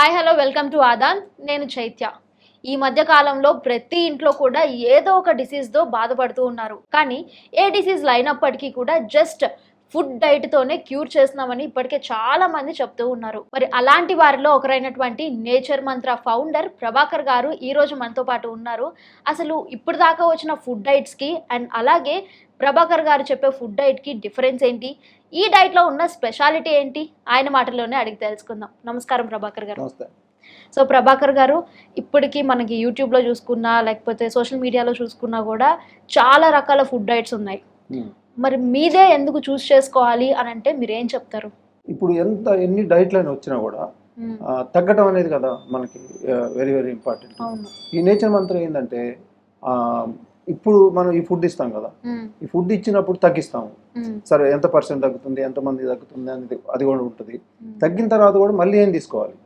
Hi hello welcome to Aadan నేను చైత్య. ఈ మధ్య కాలంలో ప్రతి ఇంట్లో కూడా ఏదో ఒక డిసీజ్తో బాధపడుతూ ఉన్నారు. కానీ ఏ డిసీజ్ అయినప్పటికీ కూడా జస్ట్ ఫుడ్ డైట్తోనే క్యూర్ చేస్తున్నామని ఇప్పటికే చాలా మంది చెప్తూ ఉన్నారు. మరి అలాంటి వారిలో ఒకరైనటువంటి nature mantra founder Prabhakar garu ఈరోజు మనతో పాటు ఉన్నారు. అసలు ఇప్పుడు దాకా వచ్చిన ఫుడ్ డైట్స్కి అండ్ అలాగే ప్రభాకర్ గారు చెప్పే ఫుడ్ డైట్కి డిఫరెన్స్ ఏంటి? ఈ డైట్లో ఉన్న స్పెషాలిటీ ఏంటి? ఆయన మాటల్లోనే అడిగి తెలుసుకుందాం. నమస్కారం ప్రభాకర్ గారు. సో ప్రభాకర్ గారు ఇప్పటికీ మనకి యూట్యూబ్లో చూసుకున్నా లేకపోతే సోషల్ మీడియాలో చూసుకున్నా కూడా చాలా రకాల ఫుడ్ డైట్స్ ఉన్నాయి. మరి మీదే ఎందుకు చూస్ చేసుకోవాలి అని అంటే మీరు ఏం చెప్తారు? ఇప్పుడు ఎంత ఎన్ని డైట్లైన్ వచ్చినా కూడా తగ్గటం అనేది కదా మనకి వెరీ వెరీ ఇంపార్టెంట్ ఈ నేచర్ మంత్రం ఏంటంటే ఇప్పుడు మనం ఈ ఫుడ్ ఇస్తాం కదా. ఈ ఫుడ్ ఇచ్చినప్పుడు తగ్గిస్తాము. సరే ఎంత పర్సెంట్ తగ్గుతుంది ఎంతమంది తగ్గుతుంది అనేది అది కూడా ఉంటుంది. తగ్గిన తర్వాత కూడా మళ్ళీ ఏం తీసుకోవాలి.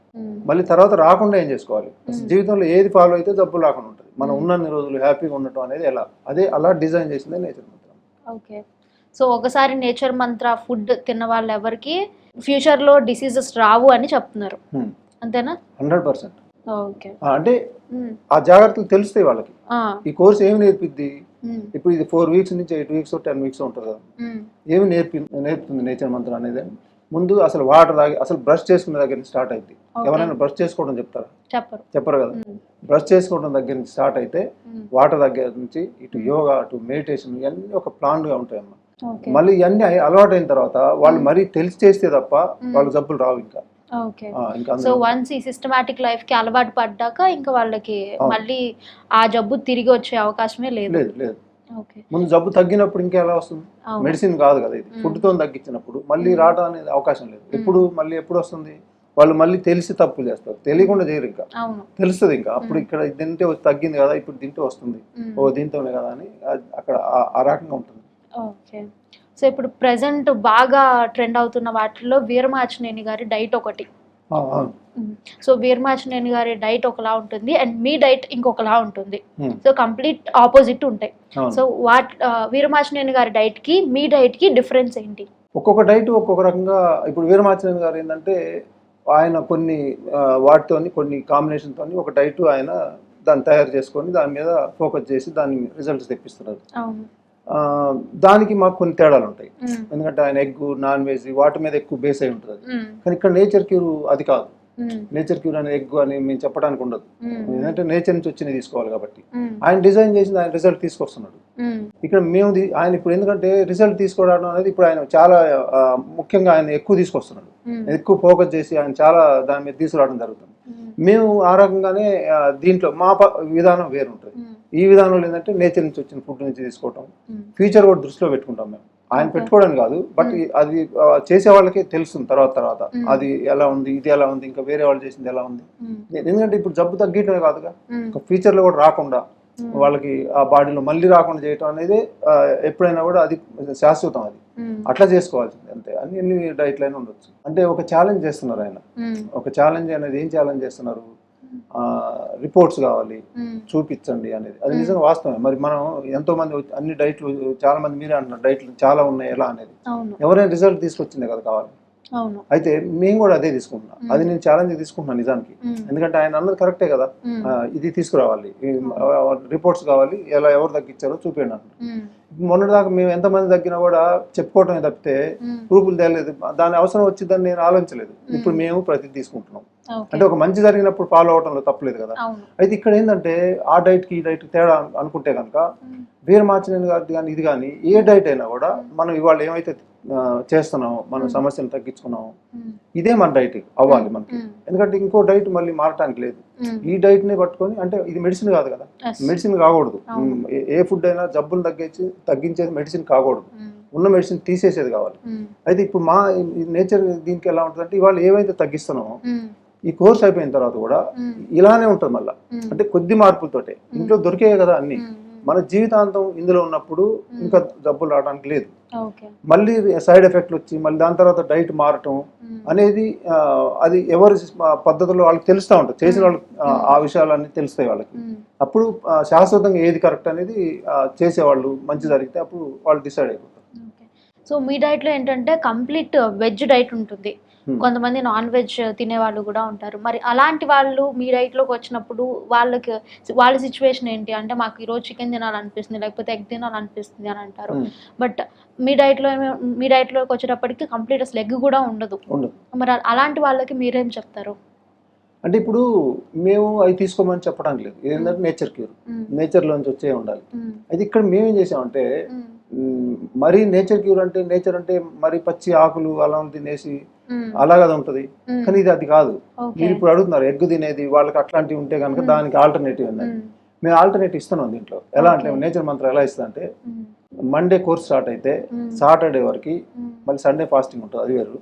మళ్ళీ తర్వాత రాకుండా ఏం చేసుకోవాలి. జీవితంలో ఏది ఫాలో అయితే జబ్బు రాకుండా ఉంటుంది మనం. ఉన్నన్ని రోజులు హ్యాపీగా ఉండటం అనేది ఎలా అదే అలా డిజైన్ చేసిందే నేచర్ మంత్రం ఓకే సో ఒకసారి నేచర్ మంత్ర ఫుడ్ తిన్న వాళ్ళు ఎవరికి ఫ్యూచర్లో డిసీజెస్ రావు అని చెప్తున్నారు. అంతేనా హండ్రెడ్ పర్సెంట్ అంటే. ఆ జాగ్రత్తలు తెలుస్తాయి వాళ్ళకి. ఈ కోర్స్ ఏమి నేర్పిద్ది. ఇప్పుడు ఇది ఫోర్ వీక్స్ నుంచి ఎయిట్ వీక్స్ టెన్ వీక్స్ ఉంటుంది కదా. ఏమి నేర్పి నేర్పుతుంది నేచర్ మంత్రం అనేది ముందు అసలు వాటర్ తాగి అసలు బ్రష్ చేసుకునే దగ్గర నుంచి స్టార్ట్ అయింది. ఎవరైనా బ్రష్ చేసుకోవడం చెప్తారా చెప్పరు చెప్పరు కదా. బ్రష్ చేసుకోవడం దగ్గర నుంచి స్టార్ట్ అయితే. వాటర్ దగ్గర నుంచి ఇటు యోగా అటు మెడిటేషన్ ఇవన్నీ ఒక ప్లాన్గా ఉంటాయమ్మా ఓకే మళ్ళీ ఇవన్నీ అలవాటు అయిన తర్వాత వాళ్ళు. మరీ తెలిసి చేస్తే తప్ప మ్మ్. వాళ్ళ జబ్బులు రావు ఇంకా సో వన్స్ ఈ సిస్టమాటిక్ లైఫ్కి అలవాటు పడ్డాక ఇంకా వాళ్ళకి. మళ్ళీ ఆ జబ్బు తిరిగి వచ్చే అవకాశమే లేదు. లేదు ముందు జబ్బు తగ్గినప్పుడు ఇంకా ఎలా వస్తుంది? మెడిసిన్ కాదు కదా ఇది. ఫుడ్తో తగ్గించినప్పుడు మళ్ళీ. రావడం అనేది అవకాశం లేదు. ఎప్పుడు మళ్ళీ ఎప్పుడు వస్తుంది? వాళ్ళు మళ్ళీ తెలిసి తప్పులు చేస్తారు. తెలియకుండా చేయరు ఇంకా. తెలుస్తుంది ఇంకా. అప్పుడు. ఇక్కడ తింటే తగ్గింది కదా ఇప్పుడు తింటే వస్తుంది. ఓ దీంతోనే కదా అని అక్కడ ఆ- ఆ రకంగా ఉంటుంది. ఓకే. సో ఇప్పుడు ప్రెసెంట్ బాగా ట్రెండ్ అవుతున్న వాటిల్లో వీరమాచినేని గారి డైట్ ఒకటి. సో వీరమాచినేని గారి డైట్ ఒకలా ఉంటుంది అండ్ మీ డైట్ ఇంకొకలా ఉంటుంది. సో కంప్లీట్ ఆపోజిట్ ఉంటాయి. సో వాట్ వీరమాచినేని గారి డైట్కి మీ డైట్కి డిఫరెన్స్ ఏంటి? ఒక్కొక్క డైట్ ఒక్కొక్క రకంగా ఇప్పుడు వీరమాచరణ గారు ఏంటంటే ఆయన కొన్ని ఆ, వాటితోని కొన్ని కాంబినేషన్ తోని ఒక డైట్ ఆయన దాన్ని తయారు చేసుకొని దాని మీద ఫోకస్ చేసి దాని రిజల్ట్స్ తెప్పిస్తున్నారు. దానికి మాకు కొన్ని తేడాలు ఉంటాయి. ఎందుకంటే ఆయన ఎగ్ నాన్ వెజ్ వాటి మీద ఎక్కువ బేస్ అయి ఉంటుంది. కానీ ఇక్కడ నేచర్ క్యూర్ అది కాదు. నేచర్ క్యూర్ అనే ఎగ్ అని మేము చెప్పడానికి ఉండదు. ఎందుకంటే నేచర్ నుంచి వచ్చినవి తీసుకోవాలి కాబట్టి. ఆయన డిజైన్ చేసింది ఆయన రిజల్ట్ తీసుకొస్తున్నాడు. ఇక్కడ మేము ఆయన ఇప్పుడు ఎందుకంటే రిజల్ట్ తీసుకోవడం అనేది ఇప్పుడు ఆయన చాలా ముఖ్యంగా ఆయన ఎక్కువ తీసుకొస్తున్నాడు. ఎక్కువ ఫోకస్ చేసి ఆయన చాలా దాని మీద తీసుకురావడం జరుగుతుంది మ్మ్. ఆ రకంగానే దీంట్లో మా విధానం వేరు ఉంటుంది. ఈ విధానంలో ఏంటంటే నేచర్ నుంచి వచ్చిన ఫుడ్ నుంచి తీసుకోవటం. ఫ్యూచర్ కూడా దృష్టిలో పెట్టుకుంటాం మేము ఆయన. పెట్టుకోవడం కాదు బట్. అది చేసే వాళ్ళకే తెలుస్తుంది తర్వాత తర్వాత. అది ఎలా ఉంది ఇది ఎలా ఉంది ఇంకా వేరే వాళ్ళు చేసింది ఎలా ఉంది. ఎందుకంటే ఇప్పుడు జబ్బు తగ్గటమే కాదుగా. ఇంకా ఫ్యూచర్లో కూడా రాకుండా. వాళ్ళకి ఆ బాడీలో మళ్ళీ రాకుండా చేయటం అనేది ఎప్పుడైనా కూడా అది శాశ్వతం అది. మ్మ్. అట్లా చేసుకోవాల్సింది అంతే. అన్ని ఎన్ని డైట్లు అయినా ఉండొచ్చు. అంటే ఒక ఛాలెంజ్ చేస్తున్నారు ఆయన. మ్మ్. ఒక ఛాలెంజ్ అనేది ఏం ఛాలెంజ్ చేస్తున్నారు? రిపోర్ట్స్ కావాలి. చూపించండి అనేది. అది Hmm. నిజంగా వాస్తవమే. మరి మనం ఎంతో మంది అన్ని డైట్లు చాలా మంది మీరే అంటున్నారు డైట్లు చాలా ఉన్నాయి ఎలా అనేది. ఎవరైనా రిజల్ట్ తీసుకొచ్చిందే కదా కావాలి. అయితే మేము కూడా అదే తీసుకుంటున్నాం. అది నేను ఛాలెంజ్ తీసుకుంటున్నాను నిజానికి. ఎందుకంటే ఆయన అన్నది కరెక్టే కదా. ఇది తీసుకురావాలి. రిపోర్ట్స్ కావాలి. ఎలా ఎవరు తగ్గించారో చూపించండి. మొన్నటిదాకా మేము ఎంతమంది తగ్గినా కూడా చెప్పుకోవటమే తప్పితే. ప్రూఫ్లు తేలేదు దాని అవసరం వచ్చిందని నేను ఆలోచించలేదు ఇప్పుడు మేము ప్రతి తీసుకుంటున్నాం. అంటే ఒక మంచి జరిగినప్పుడు ఫాలో అవటంలో తప్పలేదు కదా అయితే ఇక్కడ ఏంటంటే ఆ డైట్కి ఈ డైట్కి తేడా అను- అనుకుంటే కనుక. వీర మార్చినేని గారి కానీ ఇది కానీ ఏ డైట్ అయినా కూడా మనం ఇవాళ ఏమైతే చేస్తున్నామో మన. సమస్యను తగ్గించుకున్నామో. ఇదే మన డైట్ అవ్వాలి మనకి. ఎందుకంటే ఇంకో డైట్ మళ్ళీ మారటానికి లేదు ఈ డైట్ని పట్టుకొని అంటే ఇది మెడిసిన్ కాదు కదా. మెడిసిన్ కాకూడదు ఏ- ఫుడ్ అయినా జబ్బులు తగ్గించి తగ్గించేది మెడిసిన్ కాకూడదు. ఉన్న మెడిసిన్ తీసేసేది కావాలి. అయితే ఇప్పుడు మా నేచర్ దీనికి ఎలా ఉంటుందంటే ఇవాళ ఏవైతే తగ్గిస్తున్నామో మ్మ్. ఈ కోర్స్ అయిపోయిన తర్వాత కూడా. ఇలానే ఉంటుంది మళ్ళీ. అంటే కొద్ది మార్పులతోటే ఇంట్లో దొరికే కదా అన్ని. మన జీవితాంతం ఇందులో ఉన్నప్పుడు ఇంకా జబ్బులు రావడానికి లేదు. మళ్ళీ సైడ్ ఎఫెక్ట్లు వచ్చి మళ్ళీ దాని తర్వాత డైట్ మారటం. అనేది అది ఎవరి పద్ధతుల్లో వాళ్ళకి తెలుస్తూ ఉంటుంది. చేసిన వాళ్ళకి ఆ, విషయాలన్నీ తెలుస్తాయి వాళ్ళకి. అప్పుడు శాశ్వతంగా ఏది కరెక్ట్ అనేది చేసేవాళ్ళు మంచి జరిగితే అప్పుడు వాళ్ళు డిసైడ్ అయిపోతారు. సో మీ డైట్లో ఏంటంటే కంప్లీట్ వెజ్ డైట్ ఉంటుంది. కొంతమంది నాన్ వెజ్ తినే వాళ్ళు కూడా ఉంటారు. మరి అలాంటి వాళ్ళు మీ డైట్లోకి వచ్చినప్పుడు వాళ్ళకి వాళ్ళ సిచ్యువేషన్ ఏంటి? అంటే మాకు ఈరోజు చికెన్ తినాలనిపిస్తుంది లేకపోతే ఎగ్ తినాలనిపిస్తుంది అని అంటారు. Hmm. బట్ మీ డైట్లో ఏమో- మీ డైట్లోకి వచ్చేటప్పటికి కంప్లీట్ అసలు ఎగ్ కూడా ఉండదు. మరి అలాంటి వాళ్ళకి మీరేం చెప్తారు? అంటే ఇప్పుడు మేము అవి తీసుకోమని చెప్పడానికి లేదు. ఏంటంటే నేచర్ క్యూర్. నేచర్లోంచి వచ్చే ఉండాలి. అయితే ఇక్కడ మేమేం చేసామంటే మరీ నేచర్ క్యూర్ అంటే నేచర్ అంటే మరి పచ్చి ఆకులు అలా తినేసి ఉమ్, అలా కదా ఉంటుంది. కానీ ఇది అది కాదు. మీరు ఇప్పుడు అడుగుతున్నారు ఎగ్ తినేది వాళ్ళకి అట్లాంటివి ఉంటే కనుక. దానికి ఆల్టర్నేటివ్ ఉంది మేము. ఆల్టర్నేటివ్ ఇస్తున్నాం దీంట్లో. ఎలా అంటే. నేచర్ మంత్రం ఎలా ఇస్తా అంటే మండే కోర్స్ స్టార్ట్ అయితే సాటర్డే వరకు మళ్ళీ సండే ఫాస్టింగ్ ఉంటుంది అది వేరు.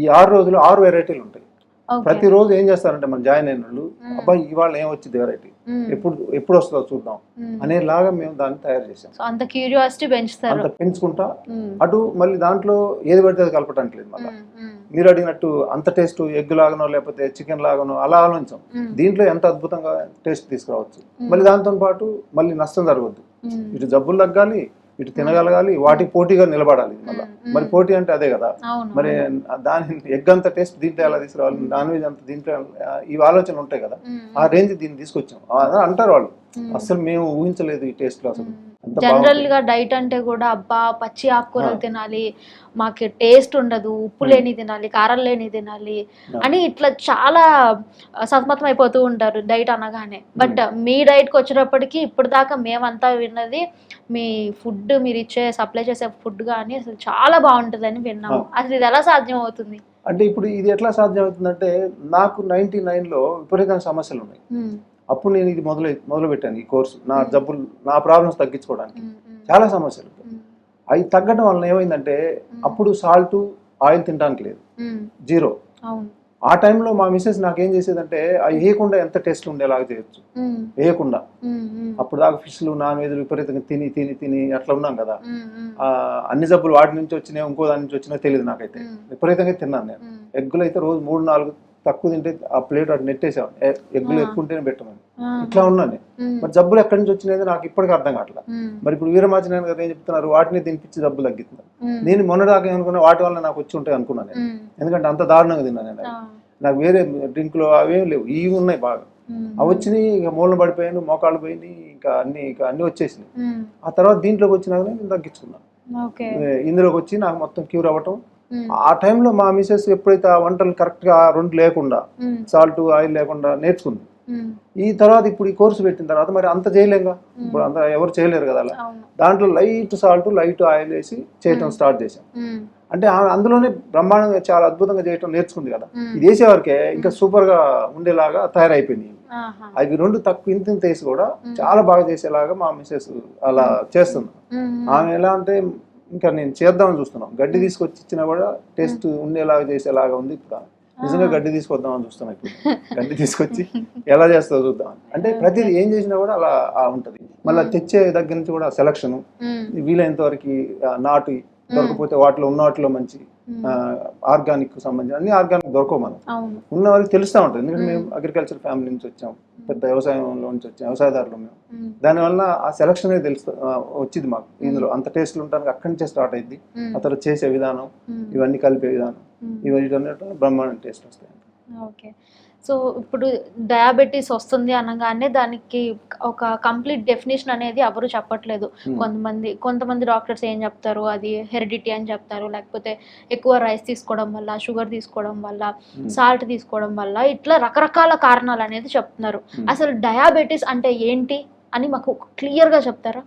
ఈ ఆరు రోజులు ఆరు వెరైటీలు ఉంటాయి. ప్రతిరోజు ఏం చేస్తారంటే మన జాయిన్ అయిన వాళ్ళు. అబ్బాయి ఇవాళ ఏం వచ్చింది వెరైటీ ఎప్పుడు ఎప్పుడు వస్తుందో చూద్దాం. అనేలాగా మేము దాన్ని తయారు చేసాం అంత క్యూరియాసిటీ పెంచుతారు. అంత పెంచుకుంటా అటు మళ్ళీ దాంట్లో ఏది పడితే అది కలపడానికి లేదు మళ్ళీ. మీరు అడిగినట్టు అంత టేస్ట్ ఎగ్ లాగానో లేకపోతే చికెన్ లాగానో అలా ఆలోచించాం. దీంట్లో ఎంత అద్భుతంగా టేస్ట్ తీసుకురావచ్చు. మళ్ళీ దాంతో పాటు మళ్ళీ నష్టం జరగద్దు ఇటు జబ్బులు తగ్గాలి ఇటు తినగలగాలి వాటికి పోటీగా నిలబడాలి మళ్ళీ. మరి పోటీ అంటే అదే కదా. మరి దాని ఎగ్ అంత టేస్ట్ దీంట్లో ఎలా తీసుకురావాలి నాన్ వెజ్ అంత దీంట్లో ఈ ఆలోచనలు ఉంటాయి కదా. ఆ రేంజ్ దీన్ని తీసుకొచ్చాం. అంటారు వాళ్ళు. అసలు మేము ఊహించలేదు ఈ టేస్ట్లో అసలు జనరల్. గా డైట్ అంటే కూడా అబ్బా పచ్చి ఆకుకూరలు. తినాలి మాకు టేస్ట్ ఉండదు ఉప్పు. లేని తినాలి కారం లేని తినాలి. అని ఇట్లా చాలా సతమతం అయిపోతూ ఉంటారు డైట్ అనగానే బట్ మీ డైట్కి వచ్చేటప్పటికి ఇప్పుడు దాకా మేమంతా విన్నది మీ ఫుడ్ మీరు ఇచ్చే సప్లై చేసే ఫుడ్ కానీ అసలు చాలా బాగుంటుందని విన్నాము. అసలు ఇది ఎలా సాధ్యం అవుతుంది అంటే ఇప్పుడు ఇది ఎట్లా సాధ్యం అవుతుందంటే నాకు నైన్టీ లో విపరీతమైన సమస్యలు ఉన్నాయి అప్పుడు నేను ఇది మొదలు మొదలు పెట్టాను ఈ కోర్సు. నా. జబ్బులు నా ప్రాబ్లమ్స్ తగ్గించుకోవడానికి. చాలా సమస్యలు అవి తగ్గడం వలన ఏమైందంటే అప్పుడు సాల్ట్ ఆయిల్ తినడానికి లేదు. జీరో. ఆ టైంలో మా మిస్సెస్ నాకేం చేసేదంటే అవి వేయకుండా ఎంత టేస్ట్ ఉండేలాగా చేయొచ్చు. వేయకుండా. అప్పుడు దాకా ఫిష్లు నాన్ వెజ్లు విపరీతంగా తిని తిని తిని అట్లా ఉన్నాం కదా. అన్ని జబ్బులు వాటి నుంచి వచ్చినాయి ఇంకో దాని నుంచి వచ్చినా తెలియదు నాకైతే. విపరీతంగా తిన్నాను నేను. ఎగ్గులు అయితే రోజు మూడు నాలుగు తక్కువ తింటే ఆ ప్లేట్ అటు నెట్టేసాను ఎ- ఎగ్గులు. ఎక్కువ ఉంటేనే పెట్టమని ఇట్లా ఉన్నాను. మరి జబ్బులు ఎక్కడి నుంచి వచ్చినాయి నాకు ఇప్పటికీ అర్థం కావట్లా. మరి ఇప్పుడు వీరమాచిన గారు ఏం చెప్తున్నారు? వాటిని తినిపించి జబ్బులు తగ్గిస్తున్నారు. నేను మొన్నదాకా ఏమనుకున్నా వాటి వల్ల నాకు వచ్చి ఉంటాయి అనుకున్నాను ఎందుకంటే అంత దారుణంగా తిన్నాను నేను. నాకు వేరే డ్రింకులు అవేం లేవు. ఇవి ఉన్నాయి బాగా. అవి వచ్చినాయి ఇక మూలన పడిపోయాను మోకాళ్ళు పోయినాయి ఇంకా అన్ని ఇంకా అన్ని వచ్చేసినాయి. ఆ తర్వాత దీంట్లోకి వచ్చినాక నేను తగ్గించుకున్నాను. ఇందులోకి వచ్చి నాకు మొత్తం క్యూర్ అవ్వటం ఆ టైంలో మా మిసెస్ ఎప్పుడైతే ఆ వంటలు కరెక్ట్గా రెండు లేకుండా సాల్ట్ ఆయిల్ లేకుండా నేర్చుకుంది. ఈ తర్వాత ఇప్పుడు ఈ కోర్సు పెట్టిన తర్వాత మరి అంత చేయలేంగా? ఇప్పుడు అంత ఎవరు చేయలేరు కదా అలా. దాంట్లో లైట్ సాల్ట్ లైట్ ఆయిల్ వేసి చేయటం. స్టార్ట్ చేశాం. అంటే అందులోనే బ్రహ్మాండంగా చాలా అద్భుతంగా చేయటం నేర్చుకుంది కదా. ఇది వేసేవారికే ఇంకా సూపర్గా ఉండేలాగా తయారైపోయింది. అవి రెండు తక్కువ ఇంత ఇంత వేసి కూడా. చాలా బాగా చేసేలాగా మా మిసెస్ అలా చేస్తుంది. ఆమె ఎలా అంటే ఇంకా నేను చేద్దామని చూస్తున్నాం. గడ్డి తీసుకొచ్చి ఇచ్చినా కూడా టేస్ట్ ఉండేలాగా చేసేలాగా ఉంది ఇప్పుడు. నిజంగా గడ్డి తీసుకొద్దామని చూస్తున్నాం ఇప్పుడు. గడ్డి తీసుకొచ్చి ఎలా చేస్తుందో చూద్దాం. అంటే ప్రతిదీ ఏం చేసినా కూడా అలా ఉంటది. మళ్ళీ తెచ్చే దగ్గర నుంచి కూడా సెలక్షన్. వీలైనంత వరకు నాటు దొరకపోతే వాటిలో ఉన్న వాటిలో మంచి ఆర్గానిక్ సంబంధించిన అన్ని ఆర్గానిక్ దొరకవు మనం ఉన్న వాళ్ళకి తెలుస్తూ ఉంటుంది ఎందుకంటే మేము. అగ్రికల్చర్ ఫ్యామిలీ నుంచి వచ్చాం పెద్ద వ్యవసాయంలో నుంచి వచ్చాం వ్యవసాయదారులు మేము. దానివల్ల ఆ సెలక్షన్ తెలుస్తూ ఆ, వచ్చింది మాకు. ఇందులో అంత టేస్ట్లు ఉంటానికి అక్కడి నుంచే స్టార్ట్ అయింది ఆ తర్వాత చేసే విధానం ఇవన్నీ కలిపే విధానం. ఇవన్నీ బ్రహ్మాండం టేస్ట్ వస్తాయి. ఓకే. సో ఇప్పుడు డయాబెటీస్ వస్తుంది అనగానే దానికి ఒక కంప్లీట్ డెఫినేషన్ అనేది ఎవరు చెప్పట్లేదు Hmm. కొంతమంది కొంతమంది డాక్టర్స్ ఏం చెప్తారు అది హెరిడిటీ అని చెప్తారు లేకపోతే ఎక్కువ రైస్ తీసుకోవడం వల్ల షుగర్ తీసుకోవడం వల్ల Hmm. సాల్ట్ తీసుకోవడం వల్ల ఇట్లా రకరకాల కారణాలు అనేది చెప్తున్నారు Hmm. అసలు డయాబెటీస్ అంటే ఏంటి అని మాకు క్లియర్గా చెప్తారా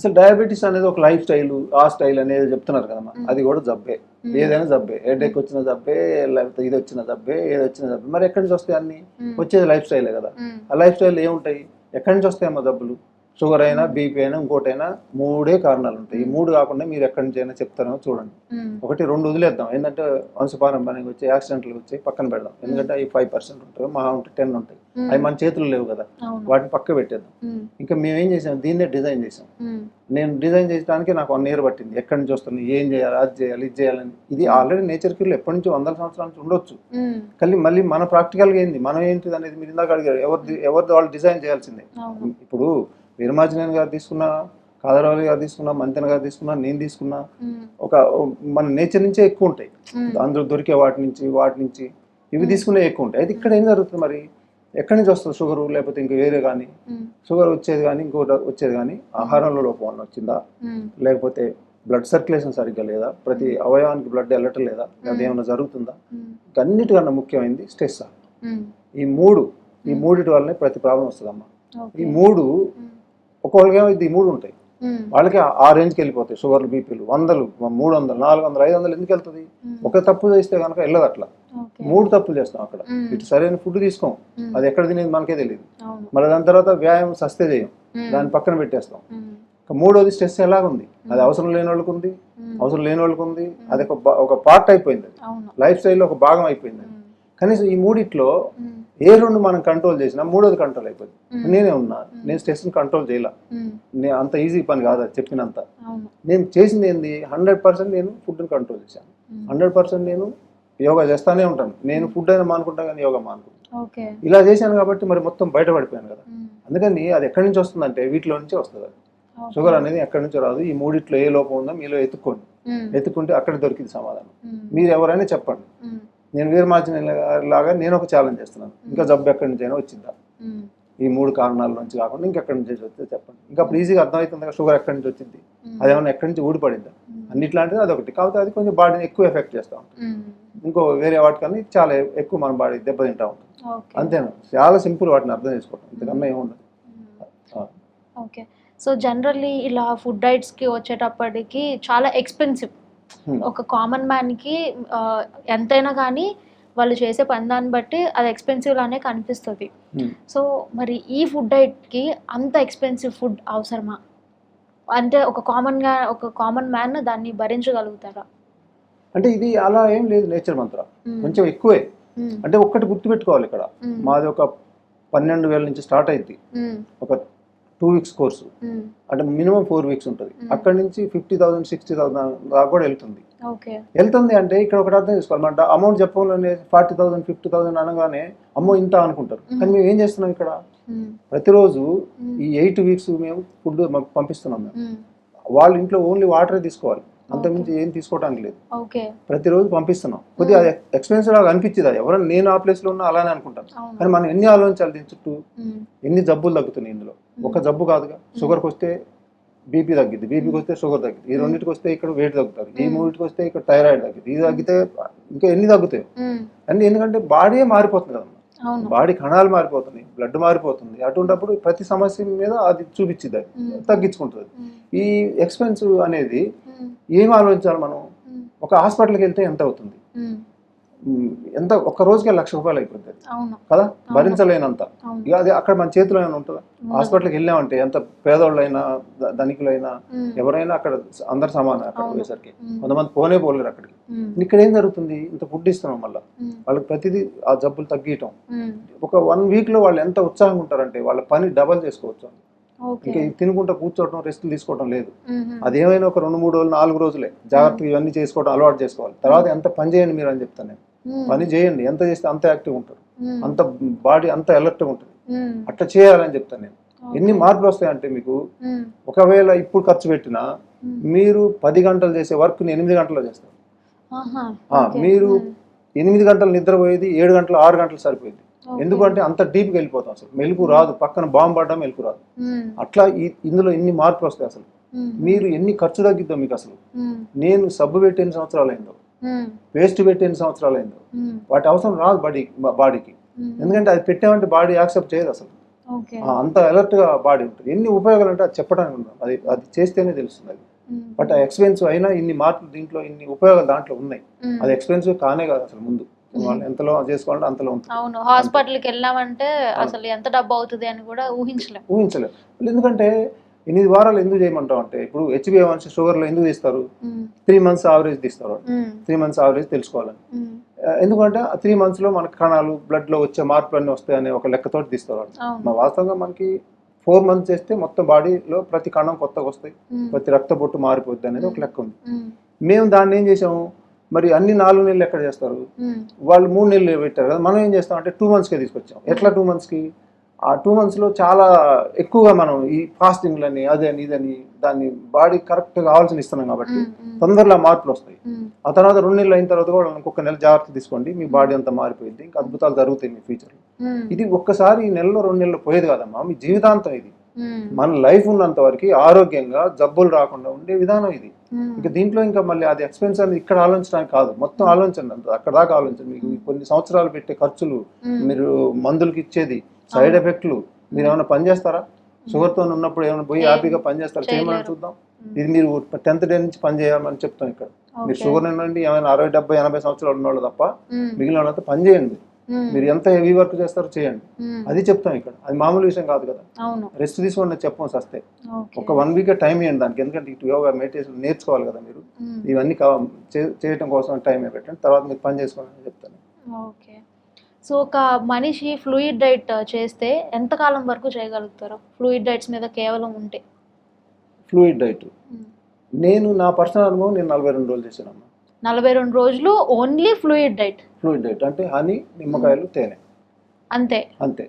అసలు డయాబెటీస్ అనేది ఒక లైఫ్ స్టైల్ ఆ స్టైల్ అనేది చెప్తున్నారు కదమ్మా మ్మ్. అది కూడా జబ్బే. ఏదైనా జబ్బే. హెడేక్ వచ్చిన జబ్బే లేకపోతే ఇది వచ్చిన జబ్బే ఏది వచ్చిన జబ్బే. మరి ఎక్కడి నుంచి వస్తాయి అన్ని. వచ్చేది లైఫ్ స్టైలే కదా. ఆ లైఫ్ స్టైల్ ఏముంటాయి? ఎక్కడి నుంచి వస్తాయమ్మా జబ్బులు? షుగర్ అయినా బీపీ అయినా ఇంకోటైనా మూడే కారణాలు ఉంటాయి. ఈ మూడు కాకుండా మీరు ఎక్కడి నుంచి అయినా చెప్తారో చూడండి. ఒకటి రెండు వదిలేద్దాం. ఏంటంటే వంశపారంపర్యంగా వచ్చి యాక్సిడెంట్లు వచ్చి పక్కన పెడదాం. ఎందుకంటే అవి ఫైవ్ పర్సెంట్ ఉంటాయి మా ఉంటే టెన్ ఉంటాయి. అవి మన చేతులు లేవు కదా. వాటిని పక్క పెట్టేద్దాం. ఇంకా మేము ఏం చేసాం? దీన్నే డిజైన్ చేసాం. నేను డిజైన్ చేయడానికి నాకు వన్ ఇయర్ పట్టింది. ఎక్కడి నుంచి వస్తుంది? ఏం చేయాలి? అది చేయాలి ఇది చేయాలని ఇది ఆల్రెడీ నేచర్ కిల్ ఎప్పటి నుంచి వందల సంవత్సరాల నుంచి ఉండొచ్చు. కానీ మళ్ళీ మన ప్రాక్టికల్గా ఏంది? మనం ఏంటిది అనేది మీరు ఇందాక అడిగారు. ఎవరిది ఎవరిది వాళ్ళు డిజైన్ చేయాల్సిందే. ఇప్పుడు వీరమాచినేని గారు తీసుకున్న కాదరవల్లి గారు తీసుకున్నా మంతెన గారు తీసుకున్నా నేను తీసుకున్నా ఒక మన నేచర్ నుంచే ఎక్కువ ఉంటాయి. అందులో దొరికే వాటి నుంచి వాటి నుంచి ఇవి తీసుకునే ఎక్కువ ఉంటాయి. అయితే ఇక్కడ ఏం జరుగుతుంది మరి? ఎక్కడి నుంచి వస్తుంది షుగర్ లేకపోతే ఇంకా వేరే కానీ? షుగర్ వచ్చేది కానీ ఇంకోటి వచ్చేది కానీ ఆహారంలో లోపం వల్ల వచ్చిందా? లేకపోతే బ్లడ్ సర్క్యులేషన్ సరిగ్గా లేదా? ప్రతి అవయవానికి బ్లడ్ వెళ్ళటం లేదా? అది ఏమైనా జరుగుతుందా? అన్నిటికన్నా ముఖ్యమైనది స్ట్రెస్. ఈ మూడు ఈ మూడిటి వల్లనే ప్రతి ప్రాబ్లం వస్తుందమ్మా. ఈ మూడు ఒక్కొక్కరికి ఇది మూడు ఉంటాయి. వాళ్ళకి ఆ- రేంజ్కి వెళ్ళిపోతాయి. షుగర్లు బీపీలు వందలు మూడు వందలు నాలుగు వందలు ఐదు వందలు ఎందుకు వెళ్తుంది? ఒక తప్పు చేస్తే కనుక వెళ్ళదు అట్లా. మూడు తప్పులు చేస్తాం అక్కడ. ఇటు సరైన ఫుడ్ తీసుకోం. అది ఎక్కడ తినేది మనకే తెలియదు మళ్ళీ దాని తర్వాత వ్యాయామం సస్తే చేయం. దాన్ని పక్కన పెట్టేస్తాం. మూడోది స్ట్రెస్ ఎలాగుంది? అది అవసరం లేని వాళ్ళకి ఉంది. అవసరం లేని వాళ్ళకి ఉంది. అది ఒక పార్ట్ అయిపోయింది లైఫ్ స్టైల్లో ఒక భాగం అయిపోయింది కనీసం ఈ మూడిట్లో ఏ రెండు మనం కంట్రోల్ చేసినా మూడోది కంట్రోల్ అయిపోయింది నేనే ఉన్నా. నేను స్ట్రెస్ని కంట్రోల్ చేయలే. నేను అంత ఈజీ పని కాదు అది చెప్పినంత. నేను చేసింది ఏంది? హండ్రెడ్ పర్సెంట్ నేను ఫుడ్ని కంట్రోల్ చేశాను. హండ్రెడ్ పర్సెంట్ నేను యోగా చేస్తానే ఉంటాను. నేను ఫుడ్ అయినా మానుకుంటా కానీ యోగా మానుకుంటాను ఇలా చేశాను కాబట్టి మరి మొత్తం బయటపడిపోయాను కదా. అందుకని అది ఎక్కడి నుంచి వస్తుందంటే వీటిలో నుంచే వస్తుంది అది. షుగర్ అనేది ఎక్కడి నుంచో రాదు. ఈ మూడిట్లో ఏ లోపం ఉందో మీలో ఎత్తుక్కోండి ఎత్తుకుంటే అక్కడ దొరికింది సమాధానం. మీరు ఎవరైనా చెప్పండి. నేను వీర మార్చిన లాగా నేను ఒక ఛాలెంజ్ చేస్తున్నాను. ఇంకా జబ్బు ఎక్కడి నుంచి అయినా వచ్చిందా? ఈ మూడు కారణాల నుంచి కాకుండా ఇంకెక్కడి నుంచి వస్తే చెప్పండి. ఇంకా అప్పుడు ఈజీగా అర్థమవుతుంది కదా షుగర్ ఎక్కడి నుంచి వచ్చింది? అదేమన్నా ఎక్కడి నుంచి ఊడిపడిందా? అన్నిట్లాంటిది అదొకటి. కాకపోతే అది కొంచెం బాడీని ఎక్కువ ఎఫెక్ట్ చేస్తూ ఉంటుంది. ఇంకో వేరే వాటికన్నా చాలా ఎక్కువ మన బాడీ దెబ్బతింటా ఉంటుంది. అంతేనా? చాలా సింపుల్ వాటిని అర్థం చేసుకోవటం. ఇంతకన్నా ఏముండదు. ఓకే. సో జనరల్లీ ఇలా ఫుడ్ డైట్స్కి వచ్చేటప్పటికి చాలా ఎక్స్పెన్సివ్. ఒక కామన్ మ్యాన్కి ఎంతైనా కానీ వాళ్ళు చేసే పని దాన్ని బట్టి అది ఎక్స్పెన్సివ్ లానే కనిపిస్తుంది Hmm. సో మరి ఈ ఫుడ్ డైట్కి అంత ఎక్స్పెన్సివ్ ఫుడ్ అవసరమా అంటే ఒక కామన్గా ఒక కామన్ మ్యాన్ దాన్ని భరించగలుగుతారా అంటే ఇది అలా ఏం లేదు నేచర్ మంత్ర Hmm. కొంచెం ఎక్కువే Hmm. అంటే ఒక్కటి గుర్తుపెట్టుకోవాలి ఇక్కడ Hmm. మాది ఒక పన్నెండు వేల నుంచి స్టార్ట్ అయింది Hmm. ఒక టూ వీక్స్ కోర్సు. అంటే మినిమం ఫోర్ వీక్స్ ఉంటుంది. అక్కడి నుంచి ఫిఫ్టీ థౌసండ్ సిక్స్టీ థౌసండ్ దాకా కూడా వెళ్తుంది. వెళ్తుంది అంటే ఇక్కడ ఒకటి అర్థం చేసుకోవాలి. మన అమౌంట్ చెప్పడంలోనే ఫార్టీ థౌసండ్ ఫిఫ్టీ థౌసండ్ అనగానే అమ్మో ఇంత అనుకుంటారు. కానీ మేము ఏం చేస్తున్నాం ఇక్కడ. ప్రతిరోజు. ఈ ఎయిట్ వీక్స్ మేము ఫుడ్ పంపిస్తున్నాం మేము. వాళ్ళ ఇంట్లో ఓన్లీ వాటరే తీసుకోవాలి. అంతకుమించి ఏం తీసుకోవడానికి లేదు. ప్రతిరోజు పంపిస్తున్నాం. కొద్దిగా అది ఎక్స్పెన్సివ్ లాగా అనిపించింది అది. ఎవరైనా నేను ఆ ప్లేస్లో ఉన్నా అలానే అనుకుంటాను. కానీ మనం ఎన్ని ఆలోచించాలి దీని చుట్టూ. ఎన్ని జబ్బులు తగ్గుతున్నాయి ఇందులో? ఒక జబ్బు కాదుగా. షుగర్కి వస్తే బీపీ తగ్గిద్ది. బీపీకి వస్తే షుగర్ తగ్గిద్ది. ఈ రెండింటికి వస్తే ఇక్కడ వెయిట్ తగ్గుతారు ఈ. మూడింటికి వస్తే ఇక్కడ థైరాయిడ్ తగ్గిద్ది. ఇది తగ్గితే ఇంకా ఎన్ని తగ్గుతాయి. అన్ని ఎందుకంటే బాడీ మారిపోతుంది కదా అవును. బాడీ కణాలు మారిపోతున్నాయి. బ్లడ్ మారిపోతుంది. అటువంటిప్పుడు ప్రతి సమస్య మీద అది చూపించింది అది. తగ్గించుకుంటుంది. ఈ ఎక్స్పెన్సివ్ అనేది. ఏం ఆలోచించాలి మనం. ఒక హాస్పిటల్కి వెళ్తే ఎంత అవుతుంది ఎంత ఒక్క రోజుకే లక్ష రూపాయలు అయిపోతుంది కదా? భరించలేనంత. ఇక అది అక్కడ మన చేతిలో ఏమైనా ఉంటుందా? హాస్పిటల్కి వెళ్ళామంటే ఎంత పేదోళ్ళైనా ధనికులైనా. ఎవరైనా అక్కడ అందరు సమానం అక్కడ. పోయేసరికి. కొంతమంది పోనే పోలేరు అక్కడికి. ఇక్కడ ఏం జరుగుతుంది? ఇంత ఫుడ్ ఇస్తున్నాం మళ్ళీ. వాళ్ళకి ప్రతిదీ ఆ జబ్బులు తగ్గియటం. ఒక వన్ వీక్లో వాళ్ళు ఎంత ఉత్సాహంగా ఉంటారంటే వాళ్ళ పని డబల్ చేసుకోవచ్చు. ఇంకా తినుకుంటా కూర్చోవటం రెస్ట్ తీసుకోవటం లేదు. అదేమైనా ఒక రెండు మూడు రోజులు నాలుగు రోజులే. జాగ్రత్తగా ఇవన్నీ చేసుకోవడం అలవాటు చేసుకోవాలి. తర్వాత ఎంత పని చేయండి మీరు అని చెప్తాను నేను. పని చేయండి ఎంత చేస్తే అంత యాక్టివ్ ఉంటారు. అంత బాడీ అంత అలర్ట్గా ఉంటుంది. అట్లా చేయాలని చెప్తాను నేను. ఎన్ని మార్పులు వస్తాయంటే మీకు. ఒకవేళ ఇప్పుడు ఖర్చు పెట్టినా. మీరు పది గంటలు చేసే వర్క్ని ఎనిమిది గంటల్లో చేస్తారు. మీరు. ఎనిమిది గంటలు నిద్రపోయేది ఏడు గంటలు ఆరు గంటలు సరిపోయింది. ఎందుకంటే అంత డీప్గా వెళ్ళిపోతాం అసలు మెలకు రాదు పక్కన బాంబు పడ్డా మెలకు రాదు. అట్లా ఇందులో ఎన్ని మార్పులు వస్తాయి అసలు. మీరు ఎన్ని ఖర్చు తగ్గిద్దాం మీకు అసలు. నేను సబ్బు పెట్టి ఎన్ని సంవత్సరాలు అయిందో. పేస్ట్ పెట్టి ఎన్ని సంవత్సరాలు అయిందో. Hmm. వాటి అవసరం రాదు బాడీ బాడీకి Hmm. ఎందుకంటే అది పెట్టామంటే బాడీ యాక్సెప్ట్ చేయదు అసలు. అంత అలర్ట్గా బాడీ ఉంటుంది. ఎన్ని ఉపయోగాలు అంటే అది చెప్పడానికి ఉండదు. అది అది చేస్తేనే తెలుస్తుంది అది. Hmm. బట్ ఆ ఎక్స్పెన్సివ్ అయినా ఇన్ని మార్పులు దీంట్లో ఇన్ని ఉపయోగాలు దాంట్లో ఉన్నాయి. Hmm. అది ఎక్స్పెన్సివ్ కానే కాదు అసలు ముందు. వాళ్ళు ఎంతలో చేసుకోవాలంటే అంతలో ఉంటుంది. అవును. హాస్పిటల్కి వెళ్ళామంటే అసలు ఎంత డబ్బు అవుతుంది అని కూడా ఊహించలేం. ఊహించలేదు ఎందుకంటే ఎనిమిది వారాలు ఎందుకు చేయమంటాం అంటే ఇప్పుడు H B A one C షుగర్లో ఎందుకు తీస్తారు. త్రీ మంత్స్ ఆవరేజ్ తీస్తారు. త్రీ మంత్స్ ఆవరేజ్ తెలుసుకోవాలని ఎందుకంటే ఆ త్రీ మంత్స్లో మనకి కణాలు బ్లడ్లో వచ్చే మార్పులు అన్నీ వస్తాయనే ఒక లెక్కతోటి తీస్తారు మా వాస్తవంగా మనకి ఫోర్ మంత్స్ చేస్తే మొత్తం బాడీలో ప్రతి కణం కొత్తగా వస్తాయి. ప్రతి రక్త బొట్టు మారిపోద్ది అనేది ఒక లెక్క ఉంది. మేము దాన్ని ఏం చేసాము? మరి అన్ని నాలుగు నెలలు ఎక్కడ చేస్తారు. వాళ్ళు మూడు నెలలు పెట్టారు కదా మనం ఏం చేస్తాం అంటే టూ మంత్స్కే తీసుకొచ్చాం. ఎట్లా టూ మంత్స్కి ఆ టూ మంత్స్లో చాలా ఎక్కువగా మనం ఈ ఫాస్టింగ్లని అదని ఇదని దాన్ని బాడీ కరెక్ట్ కావాల్సిన ఇస్తున్నాం కాబట్టి తొందరలో మార్పులు వస్తాయి. ఆ తర్వాత రెండు నెలలు అయిన తర్వాత కూడా ఇంకొక నెల జాగ్రత్త తీసుకోండి. మీ బాడీ అంతా మారిపోయింది. ఇంకా అద్భుతాలు జరుగుతాయి మీ ఫ్యూచర్లో ఇది ఒక్కసారి ఈ నెలలో రెండు నెలలు పోయేది కాదమ్మా. మీ జీవితాంతం ఇది. మన లైఫ్ ఉన్నంత వరకు ఆరోగ్యంగా జబ్బులు రాకుండా ఉండే విధానం ఇది. ఇంకా దీంట్లో ఇంకా మళ్ళీ అది ఎక్స్పెన్స్ అనేది ఇక్కడ ఆలోచించడానికి కాదు. మొత్తం ఆలోచించండి అంత అక్కడ దాకా ఆలోచించండి. మీకు కొన్ని సంవత్సరాలు పెట్టే ఖర్చులు మీరు మందులకి ఇచ్చేది సైడ్ ఎఫెక్ట్లు మీరు ఏమైనా పని చేస్తారా? షుగర్తో ఉన్నప్పుడు ఏమైనా పోయి. హ్యాపీగా పని చేస్తారా? చేయమని. చూద్దాం. ఇది మీరు టెన్త్ డే నుంచి పని చేయాలని చెప్తాం ఇక్కడ. మీరు. షుగర్ నుండి ఏమైనా అరవై డెబ్బై ఎనభై సంవత్సరాలు ఉన్నవాళ్ళు తప్ప మిగిలిన వాళ్ళంతా పని చేయండి. మీరు ఎంత హెవీ వర్క్ చేస్తారో చేయండి. అది చెప్తాం ఇక్కడ. అది మామూలు విషయం కాదు కదా. రెస్ట్ తీసుకోండి చెప్పం వస్తే ఒక వన్ వీక్ టైం ఇవ్వండి దానికి. ఎందుకంటే ఇటు యోగా మెడిటేషన్ నేర్చుకోవాలి కదా మీరు. ఇవన్నీ చేయటం కోసం టైం పెట్టండి తర్వాత మీరు పని చేసుకోండి అని చెప్తాను. ఓకే. సో ఒక మనిషి ఫ్లూయిడ్ డైట్ చేస్తే ఎంత కాలం వరకు చేయగలుగుతారు? ఫ్లూయిడ్ డైట్స్ మీద కేవలం ఉంటే. Fluid diet um. నేను నా పర్సనల్ అనుభవం నేను నలభై రెండు రోజులు చేశానమ్మా. నలభై రెండు రోజులు only fluid diet fluid diet అంటే హనీ నిమ్మకాయలు తేనె. అంతే. అంతే.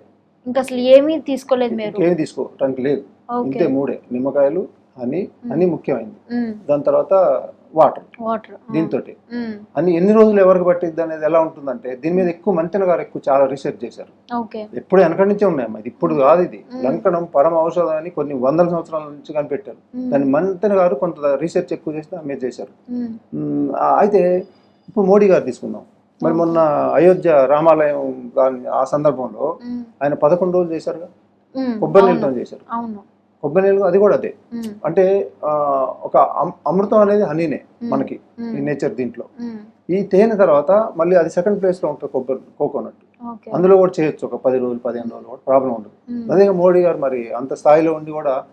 ఇంకా అసలు ఏమీ తీసుకోలేదు మీరు? ఇంకేమి తీసుకోవటానికి లేదు. ఇంతే మూడే. నిమ్మకాయలు హనీ హనీ ముఖ్యమైనది ఉమ్, దాని తర్వాత వాటర్. వాటర్. దీంతో ఉమ్, అని ఎన్ని రోజులు ఎవరికి పట్టిద్ది అనేది ఎలా ఉంటుందంటే దీని మీద ఎక్కువ మంతెన గారు ఎక్కువ చాలా రీసెర్చ్ చేశారు. ఎప్పుడు వెనకటి నుంచే ఉన్నాయమ్మా ఇది ఇప్పుడు కాదు ఇది. లంకణం పరమ ఔషధం అని కొన్ని వందల సంవత్సరాల నుంచి కనిపెట్టారు. దాన్ని మంతెన గారు కొంత రీసెర్చ్ ఎక్కువ చేస్తే ఆమె చేశారు. అయితే ఇప్పుడు మోడీ గారు తీసుకుందాం. మరి మొన్న అయోధ్య రామాలయం ఆ సందర్భంలో ఆయన పదకొండు రోజులు చేశారుగా? ఉమ్, కొబ్బరి నీళ్ళతో చేశారు. కొబ్బరి నీళ్ళు అది కూడా అదే. అంటే ఆ, ఒక అమ్- అమృతం అనేది హనీనే మనకి ఈ నేచర్ దీంట్లో. ఈ తేనె తర్వాత మళ్ళీ అది సెకండ్ ప్లేస్లో ఉంటుంది కొబ్బరి కోకోనట్. అందులో కూడా చేయొచ్చు ఒక పది రోజులు పదిహేను రోజులు కూడా ప్రాబ్లం ఉండదు. అదే మోడీ గారు మరి అంత స్థాయిలో ఉండి కూడా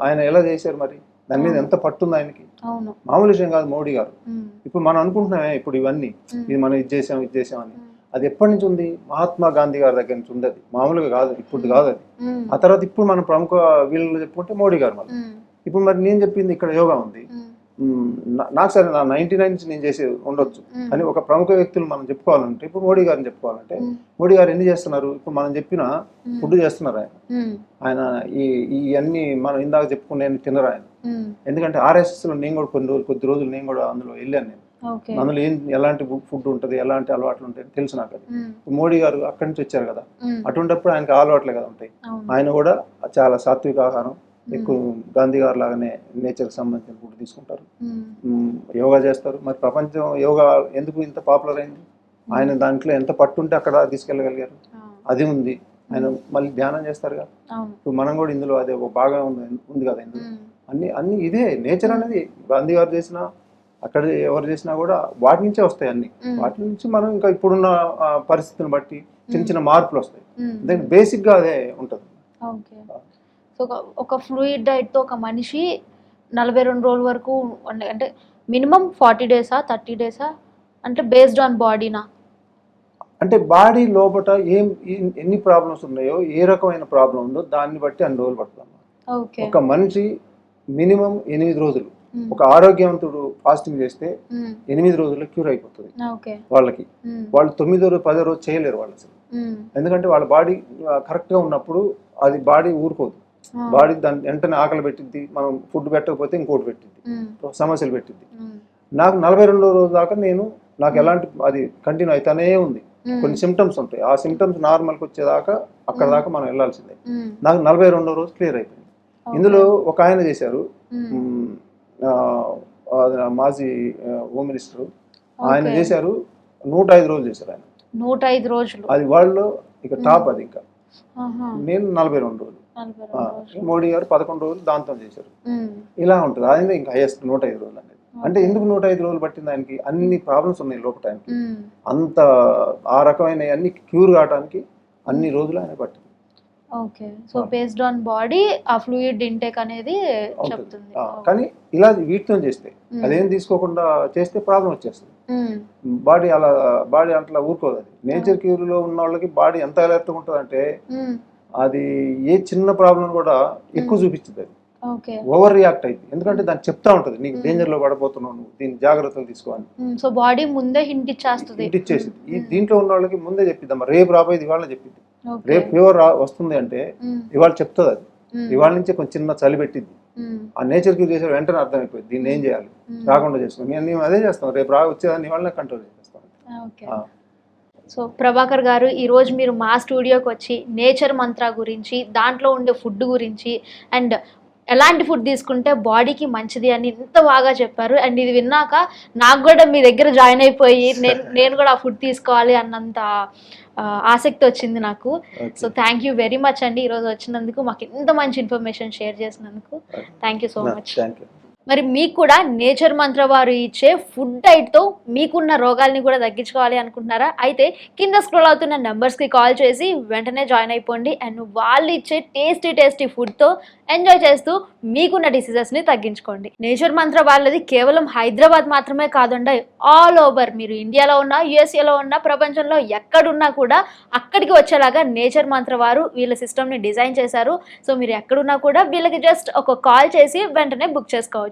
ఆయన ఎలా చేశారు మరి? దాని మీద ఎంత పట్టుంది ఆయనకి? మామూలు విషయం కాదు మోడీ గారు. ఇప్పుడు మనం అనుకుంటున్నామే ఇప్పుడు ఇవన్నీ. ఇది మనం ఇది చేసాం ఇది చేసాం అని. అది ఎప్పటి నుంచి ఉంది? మహాత్మా గాంధీ గారి దగ్గర నుంచి ఉంది అది మామూలుగా కాదు ఇప్పుడు కాదు అది. ఆ తర్వాత ఇప్పుడు మనం ప్రముఖ వీళ్ళు చెప్పుకుంటే మోడీ గారు మళ్ళీ. ఇప్పుడు మరి నేను చెప్పింది ఇక్కడ యోగా ఉంది. నాకు సరే నా నైన్టీ నైన్ నుంచి నేను చేసి ఉండొచ్చు. కానీ ఒక ప్రముఖ వ్యక్తులు మనం చెప్పుకోవాలంటే ఇప్పుడు మోడీ గారిని చెప్పుకోవాలంటే మోడీ గారు ఎన్ని చేస్తున్నారు? ఇప్పుడు మనం చెప్పిన ఫుడ్ చేస్తున్నారు ఆయన. ఆయన ఈ ఈ అన్ని మనం ఇందాక చెప్పుకునే తినరు ఆయన. ఎందుకంటే RSS లో నేను కూడా కొన్ని రోజులు కొద్ది రోజులు నేను కూడా అందులో వెళ్ళాను నేను. అందులో ఏం ఎలాంటి ఫుడ్ ఉంటుంది ఎలాంటి అలవాట్లు ఉంటాయి తెలుసు నాకు అది. మోడీ గారు అక్కడి నుంచి వచ్చారు కదా అటువంటిప్పుడు ఆయనకి అలవాట్లే కదా ఉంటాయి. ఆయన కూడా చాలా సాత్విక ఆహారం ఎక్కువ గాంధీ గారు లాగానే నేచర్కి సంబంధించిన ఫుడ్ తీసుకుంటారు. యోగా చేస్తారు. మరి ప్రపంచం యోగా ఎందుకు ఇంత పాపులర్ అయింది? ఆయన దాంట్లో ఎంత పట్టుంటే అక్కడ తీసుకెళ్ళగలిగారు. అది ఉంది. ఆయన మళ్ళీ ధ్యానం చేస్తారుగా అవును. ఇప్పుడు మనం కూడా ఇందులో అదే ఒక భాగం ఉంది ఉంది కదా ఇందులో. అన్ని అన్ని ఇదే నేచర్ అనేది గాంధీ గారు చేసినా అక్కడ ఎవరు చేసినా కూడా వాటి నుంచే వస్తాయి అన్ని. వాటి నుంచి మనం ఇంకా ఇప్పుడున్న పరిస్థితిని బట్టి చిన్న చిన్న మార్పులు వస్తాయి. ఉమ్, దాని బేసిక్గా అదే ఉంటుంది. ఓకే. సో ఒక ఫ్లూయిడ్ డైట్తో ఒక మనిషి నలభై రెండు రోజుల వరకు అంటే మినిమం ఫార్టీ డేసా థర్టీ డేసా? అంటే బేస్డ్ ఆన్ బాడీనా? అంటే బాడీ లోపల ఏం ఎన్- ఎన్ని ప్రాబ్లమ్స్ ఉన్నాయో ఏ రకమైన ప్రాబ్లం ఉందో దాన్ని బట్టి అన్ని రోజులు పడుతుంది ఓకే. ఒక మనిషి మినిమం ఎనిమిది రోజులు ఒక ఆరోగ్యవంతుడు ఫాస్టింగ్ చేస్తే ఎనిమిది రోజుల్లో క్యూర్ అయిపోతుంది వాళ్ళకి. వాళ్ళు తొమ్మిదో రోజు పదో రోజు చేయలేరు వాళ్ళు అసలు. ఎందుకంటే వాళ్ళ బాడీ కరెక్ట్గా ఉన్నప్పుడు అది బాడీ ఊరుకోదు. బాడీ దాని వెంటనే ఆకలి పెట్టిద్ది మనం ఫుడ్ పెట్టకపోతే ఇంకోటి పెట్టిద్ది ఉమ్, సమస్యలు పెట్టిద్ది. ఉమ్, నాకు నలభై రెండో రోజు దాకా నేను నాకు ఎలాంటి అది కంటిన్యూ అవుతానే ఉంది. కొన్ని సిమ్టమ్స్ ఉంటాయి. ఆ సిమ్టమ్స్ నార్మల్కి వచ్చేదాకా అక్కడ దాకా మనం వెళ్ళాల్సిందే. నాకు నలభై రెండో రోజు క్లియర్ అయిపోయింది. ఇందులో ఒక ఆయన చేశారు. మాజీ హోమ్ మినిస్టర్. ఆయన. చేశారు నూట ఐదు రోజులు చేశారు ఆయన. నూట ఐదు రోజులు. అది వరల్డ్లో ఇక టాప్ అది ఇంకా. నేను నలభై రెండు రోజులు. మోడీ గారు పదకొండు రోజులు దాంతో చేశారు. ఇలా ఉంటుంది. అది ఇంకా హైయెస్ట్ నూట ఐదు రోజులు అనేది. అంటే ఎందుకు నూట ఐదు రోజులు పట్టింది ఆయనకి? అన్ని ప్రాబ్లమ్స్ ఉన్నాయి లోపల ఆయనకి. అంత ఆ రకమైన అన్ని క్యూర్ కావడానికి అన్ని రోజులు ఆయన పట్టింది. Okay. So based on body ఆ ఫ్లూయిడ్ ఇంటేక్ అనేది. చెప్తుంది. కానీ ఇలా వీటితో చేస్తే అదేం తీసుకోకుండా చేస్తే ప్రాబ్లం వచ్చేస్తుంది. బాడీ అలా బాడీ అట్లా ఊరుకోదు అది. నేచర్ క్యూర్లో ఉన్న వాళ్ళకి బాడీ ఎంత అలర్ట్గా ఉంటుంది అంటే ఉమ్, అది ఏ చిన్న ప్రాబ్లం కూడా ఎక్కువ చూపించింది అది. ఓవర్ రియాక్ట్ అయింది ఎందుకంటే దాన్ని చెప్తా ఉంటుంది నీకు. డేంజర్లో పడిపోతున్నావు నువ్వు దీని జాగ్రత్తలు తీసుకోవాలి సో బాడీ ముందే హింట్ ఇచ్చేస్తుంది. ఇంటి ఇచ్చేసింది ఈ. దీంట్లో ఉన్న వాళ్ళకి ముందే చెప్పిద్దమ్మా రేపు రాబోయేది వాళ్ళ చెప్పింది రేపు ఫీవర్ రా వస్తుంది అంటే. ఇవాళ చెప్తుంది అది. ఇవాళ నుంచి కొంచెం చిన్న చలి పెట్టింది. ఆ నేచర్ క్యూర్ చేసే వెంటనే అర్థమైపోయింది దీన్ని ఏం చేయాలి. రాకుండా చేస్తాం మేము అదే చేస్తాం రేపు రా వచ్చేదాన్ని ఇవాళ కంట్రోల్ చేస్తాం. సో ప్రభాకర్ గారు ఈరోజు మీరు మా స్టూడియోకి వచ్చి నేచర్ మంత్ర గురించి దాంట్లో ఉండే ఫుడ్ గురించి అండ్ ఎలాంటి ఫుడ్ తీసుకుంటే బాడీకి మంచిది అని ఇంత బాగా చెప్పారు. అండ్ ఇది విన్నాక నాకు కూడా మీ దగ్గర జాయిన్ అయిపోయి నేను నేను కూడా ఆ ఫుడ్ తీసుకోవాలి అన్నంత ఆసక్తి వచ్చింది నాకు. So thank you very much అండి. ఈరోజు వచ్చినందుకు మాకు ఇంత మంచి ఇన్ఫర్మేషన్ షేర్ చేసినందుకు. Thank you so much thank you మరి మీకు కూడా నేచర్ మంత్ర వారు ఇచ్చే ఫుడ్ డైట్తో మీకున్న రోగాల్ని కూడా తగ్గించుకోవాలి అనుకుంటున్నారా? అయితే కింద స్క్రోల్ అవుతున్న నెంబర్స్కి కాల్ చేసి వెంటనే జాయిన్ అయిపోండి. అండ్ వాళ్ళు ఇచ్చే టేస్టీ టేస్టీ ఫుడ్తో ఎంజాయ్ చేస్తూ మీకున్న డిసీజెస్ని తగ్గించుకోండి. నేచర్ మంత్ర వాళ్ళది కేవలం హైదరాబాద్ మాత్రమే కాదండి ఆల్ ఓవర్ మీరు ఇండియాలో ఉన్నా యుఎస్ఏలో ఉన్నా ప్రపంచంలో ఎక్కడున్నా కూడా అక్కడికి వచ్చేలాగా నేచర్ మంత్ర వారు వీళ్ళ సిస్టమ్ని డిజైన్ చేశారు. సో మీరు ఎక్కడున్నా కూడా వీళ్ళకి జస్ట్ ఒక కాల్ చేసి వెంటనే బుక్ చేసుకోవచ్చు.